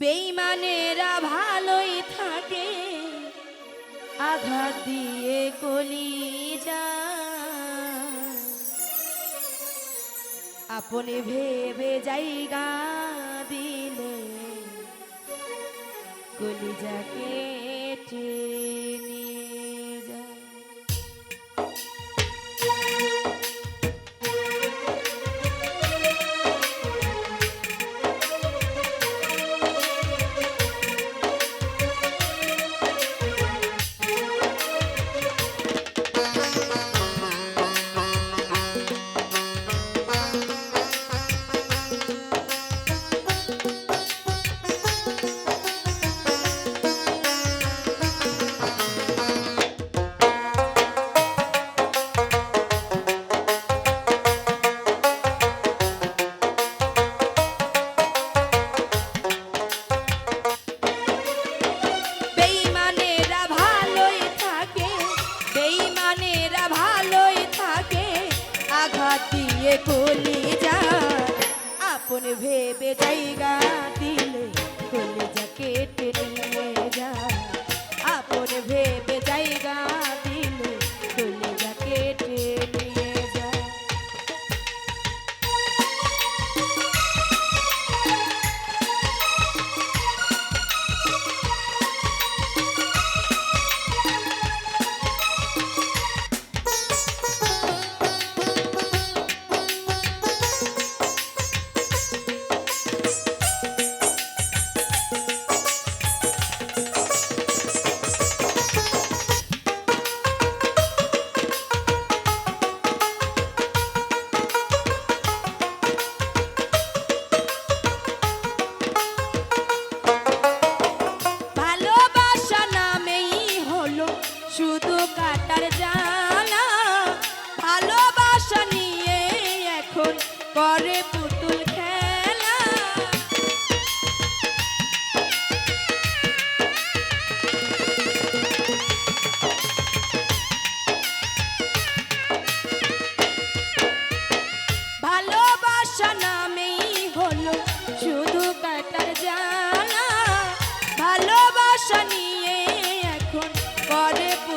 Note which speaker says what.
Speaker 1: বেইমানেরা ভালোই থাকে। আঘাত দিয়ে কলি যা আপনি ভেবে জায়গা দিলে কলিজাকে নিয়ে দিয়ে কলি যায় আপন ভেবে জায়গা